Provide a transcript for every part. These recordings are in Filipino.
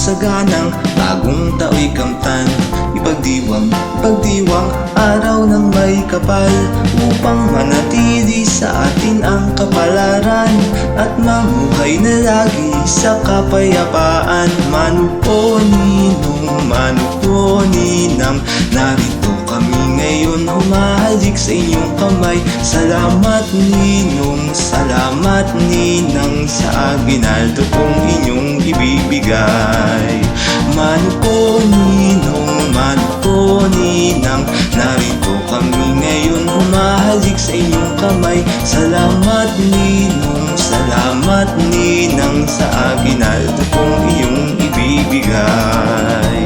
masaganang Bagong tao'y kamtan. Ipagdiwang, ipagdiwang Araw ng may kapal Upang manatili sa atin ang kapalaran At mamuhay na lagi sa kapayapaan. Manu po ninong, manu po ninang Narito kami ngayon humahalik sa inyong kamay. Salamat ninong, salamat ninang Sa aginaldo kong inyong ibibigay. Manu po ninong, manu po ninang. Narito kami ngayon humahalik sa inyong kamay. Salamat ninong, salamat ninang Sa aginaldo kong iyong ibibigay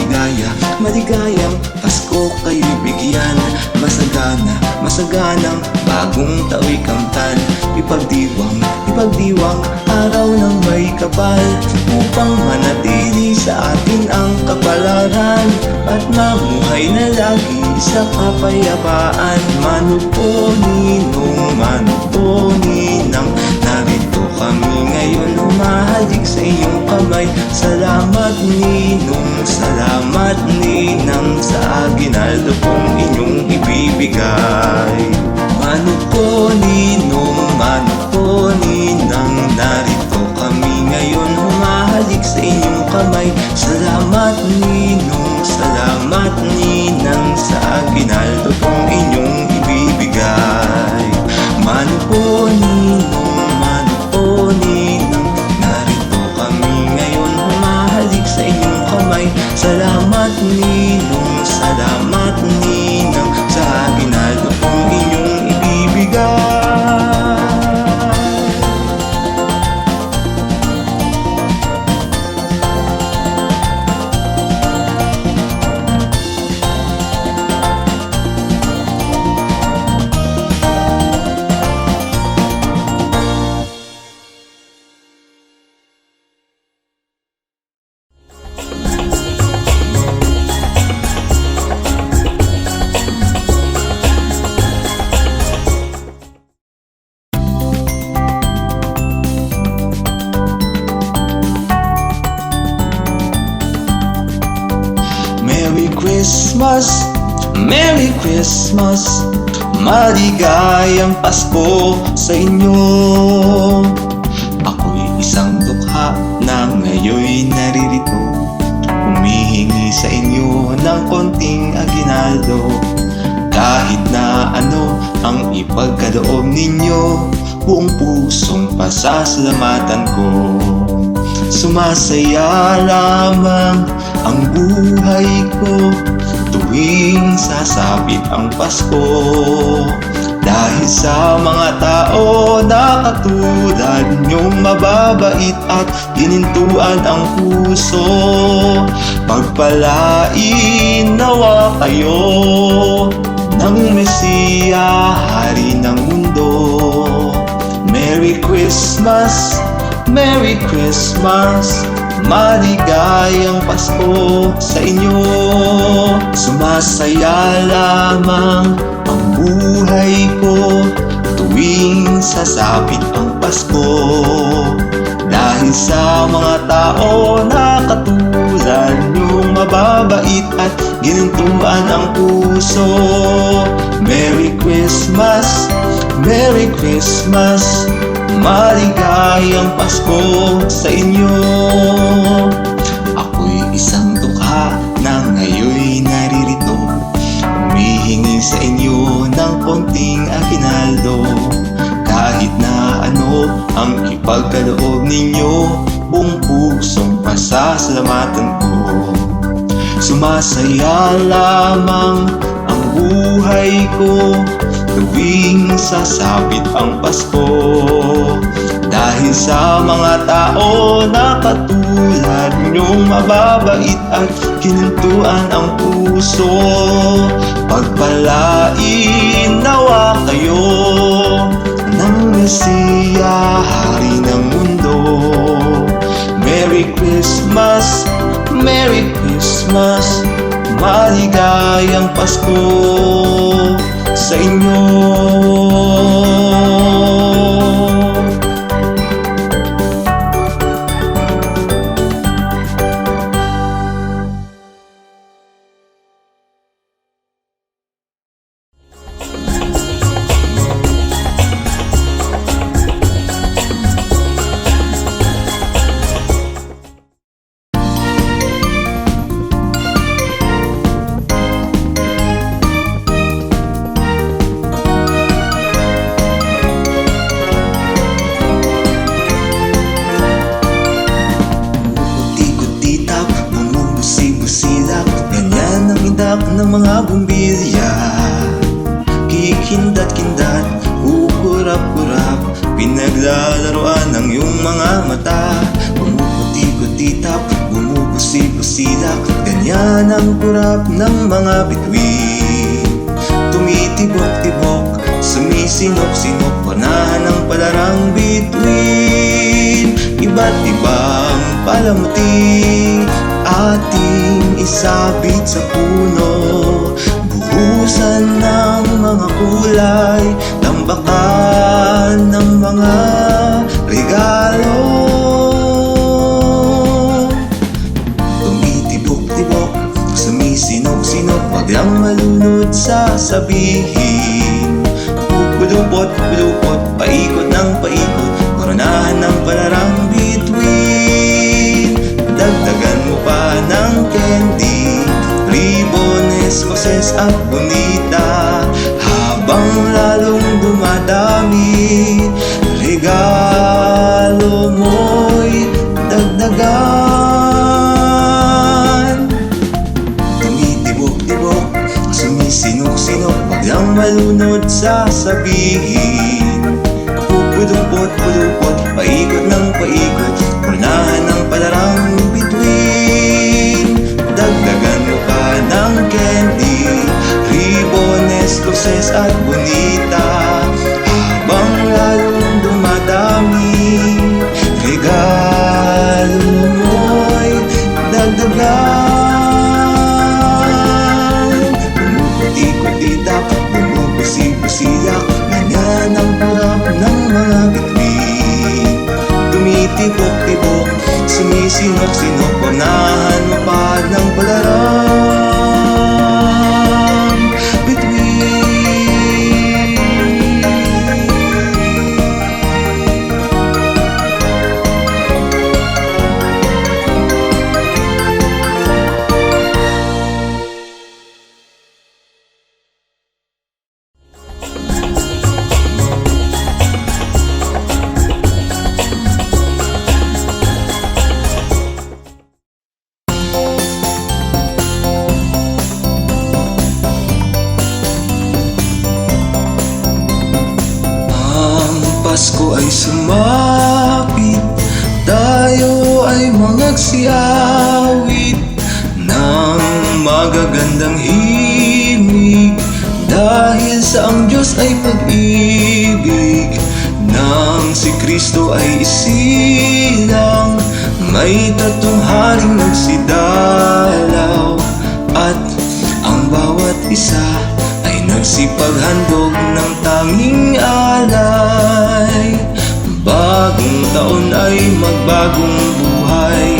Maligaya, maligayang Pasko kayo'y bigyan. Masagana, masaganang Bagong tao'y kamtan. Ipagdiwang, ipagdiwang Araw ng may kapal Upang manatili sa atin ang kapalaran. At mamuhay na lagi sa kapayapaan. Manu po ninong, manu po ninang Narito kami ngayon humahalik sa iyong kamay. Salamat ninong, salamat ninang Sa aginaldo kong inyong ibibigay. Manu po ninong, manu po ninang. Narito kami ngayon humahalik sa inyong kamay. Salamat ninong, salamat ninang Sa aginaldo kong inyong ibibigay. Manu po ninong, Salamat ninong, salamat ninang Christmas, Merry Christmas. Maligayang Pasko sa inyo. Ako'y isang dukha na ngayoy naririto. Humihingi sa inyo ng konting aginaldo Kahit na ano ang ipagkaloob ninyo Buong pusong pasasalamatan ko Sumasaya lamang ang buhay ko. Tuwing sasapit ang Pasko Dahil sa mga tao na katulad niyong mababait at ginintuan ang puso Pagpalain nawa kayo ng Mesiya, Hari ng mundo. Merry Christmas, Merry Christmas. Maligayang Pasko sa inyo. Sumasaya lamang ang buhay ko Tuwing sasapit ang Pasko. Dahil sa mga tao na katulad niyong mababait at ginintuan ang puso. Merry Christmas, Merry Christmas Maligayang Pasko sa inyo. Ako'y isang dukha na ngayoy naririto. Humihingi sa inyo ng konting aginaldo Kahit na ano ang ipagkaloob ninyo Buong pusong pasasalamatan ko. Sumasaya lamang ang buhay ko Tuwing sasapit ang Pasko Dahil sa mga tao na katulad niyong mababait at kinintuan ang puso Pagpalain nawa kayo ng Mesiya, Hari ng mundo. Merry Christmas, Merry Christmas Maligayang Pasko sa Ganyan ang kurap ng mga bituin. Tumitibok-tibok, sumisinok-sinok Panahan ng palarang bituin. Iba't ibang palamuti Ating isabit sa puno. Buhusan ng mga kulay Tambakan ng mga regalo Biglang malunod sasabihin Pupulupot-pulupot, paikot ng paikot. Koronahan ng palarang bituin. Dagdagan mo pa ng candy. Ribones, koses at bonita Habang lalong dumadami Regalo mo'y dagdagan malunod sasabihin Pupulupot-pulupot, paikot ng paikot Kurnahan ng palarang bituin. Dagdagan mo pa ng candy Ribones, koses at bonita Tumitibok-tibok, sumisinok-sinok Panahan mo pa ng palarang Sa ang Diyos ay pag-ibig Nang si Kristo ay isilang May tatlong haring nagsidalaw. At ang bawat isa ay nagsipaghandog ng tanging alay. Bagong taon ay magbagong buhay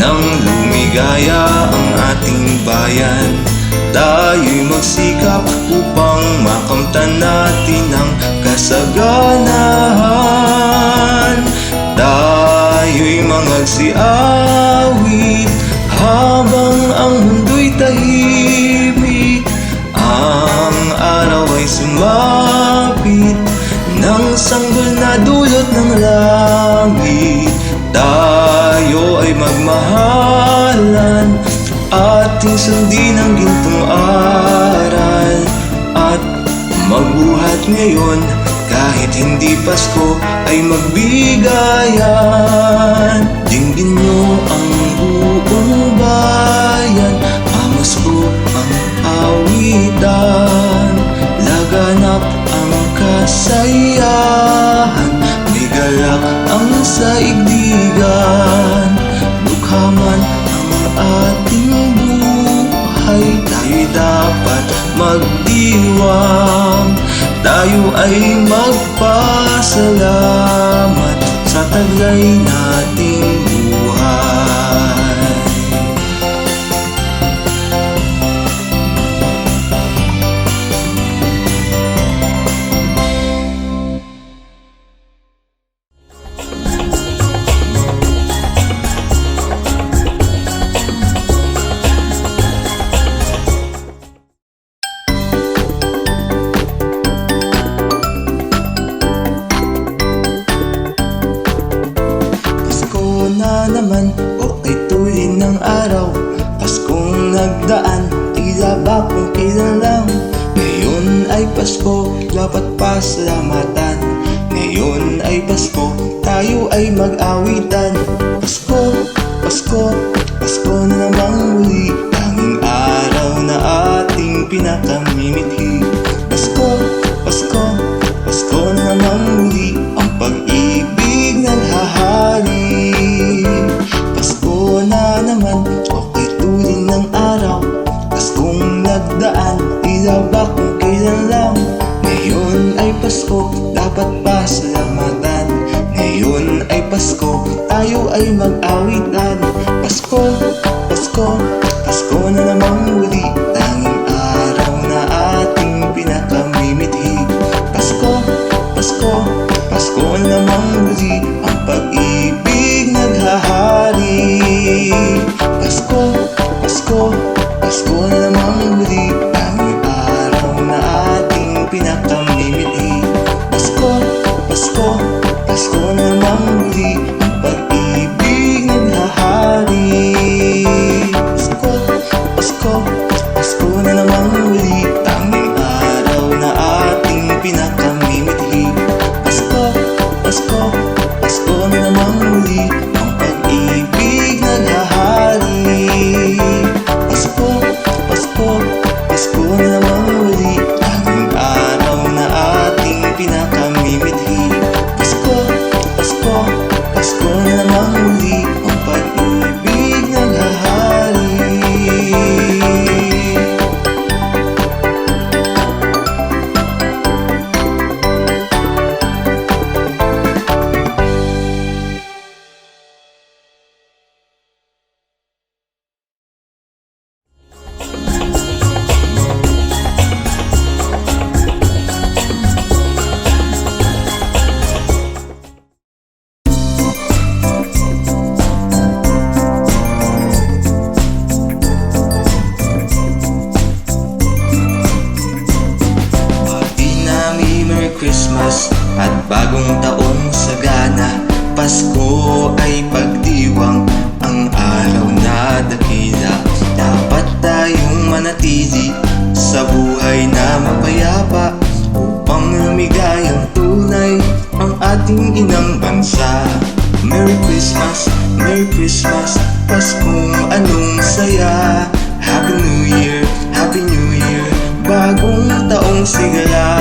Nang lumigaya ang ating bayan. Tayo'y magsikap makamtan natin ang kasaganahan. Tayo'y mangagsiawit habang ang mundo'y tahimik. Ang araw ay sumapit ng sanggol na dulot ng langit. Tayo ay magmahalan Ating sundin ang gintong aral ngayon kahit hindi Pasko ay magbigayan. Dinggin nyo ang buong bayan Pamasko ang awitan. Laganap ang kasayahan May galak ang saigdigan. Dukhaman ang ating buhay Tayo'y dapat magdiwang Tayo ay magpasalamat Sa taglay nating Pasko dapat pasalamatan. Ngayon ay Pasko, tayo ay mag-awitan. Pasko, Pasko, Pasko na namang muli. Tanging araw na ating pinakamimithi. Pasko, Pasko, Pasko na namang muli. Ang pag-ibig ng hahari Pasko na naman, okay tulin ng araw. Paskong nagdaan, tila bakong Pasko, dapat pa salamatan Ngayon ay Pasko, tayo ay mag-awit Christmas at bagong taong sagana Pasko ay pagdiwang ang araw na dakila. Dapat tayong manatili sa buhay na mapayapa Upang lumigayang tunay ang ating inang bansa. Merry Christmas, Merry Christmas, Paskong anong saya. Happy New Year, Happy New Year Bagong taong sigala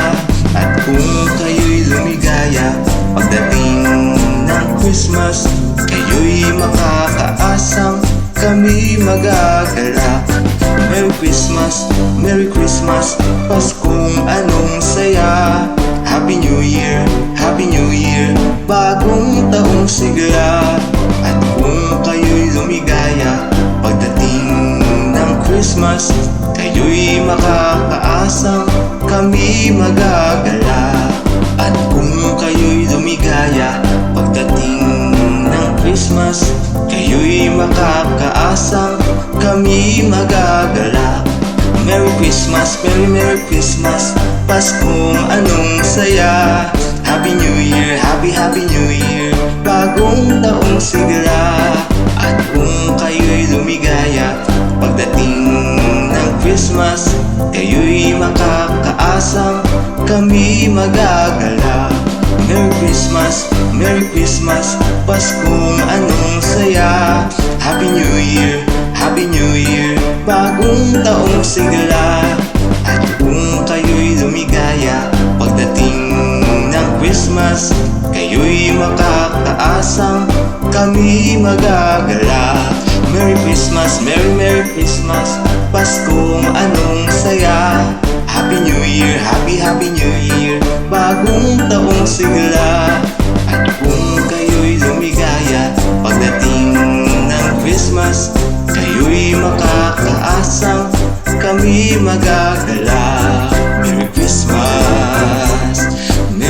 kung kayo'y lumigaya Pagdating ng Christmas Kayo'y makakaasang Kami magagala Merry Christmas, Merry Christmas Paskong anong saya. Happy New Year, Happy New Year Bagong taong sigla. At kung kayo'y lumigaya Pagdating ng Christmas Kayo'y makakaasang Kami magagala. At kung kayo'y lumigaya Pagdating ng Christmas Kayo'y makakaasang Kami magagala. Merry Christmas, Merry Merry Christmas. Paskong anong saya. Happy New Year, Happy Happy New Year. Bagong taong sigla. At kung kayo'y lumigaya Pagdating ng Christmas Kayo'y makakaasang Kami magagala Merry Christmas, Merry Christmas Paskong anong saya. Happy New Year, Happy New Year. Bagong taong sigla Christmas Kayo'y makakaasang Kami magagala Merry Christmas, Merry Merry Christmas Paskong anong saya. Happy New Year, Happy Happy New Year Bagong taong sigla. At kung kayo'y lumigaya Pagdating ng Christmas Kayo'y makakaasang Kami magagala Merry Christmas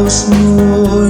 я усну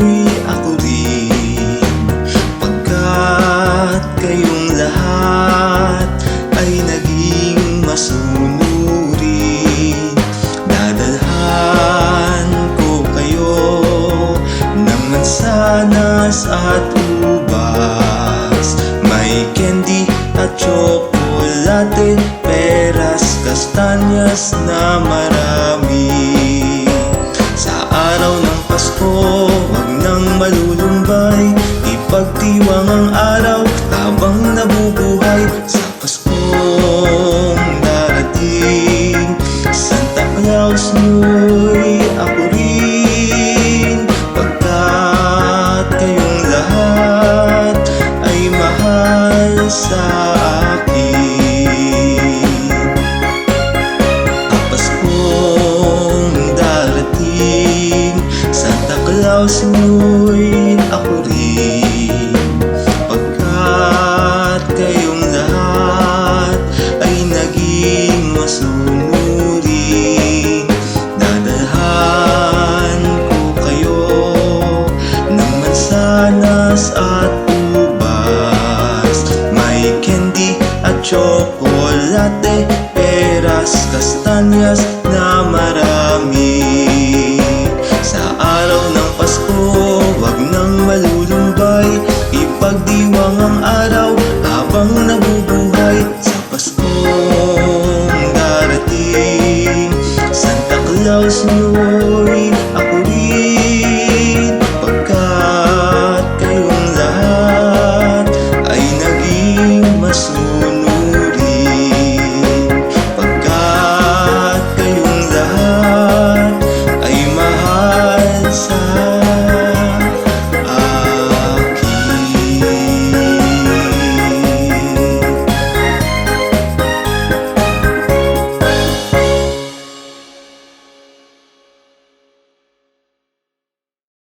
those new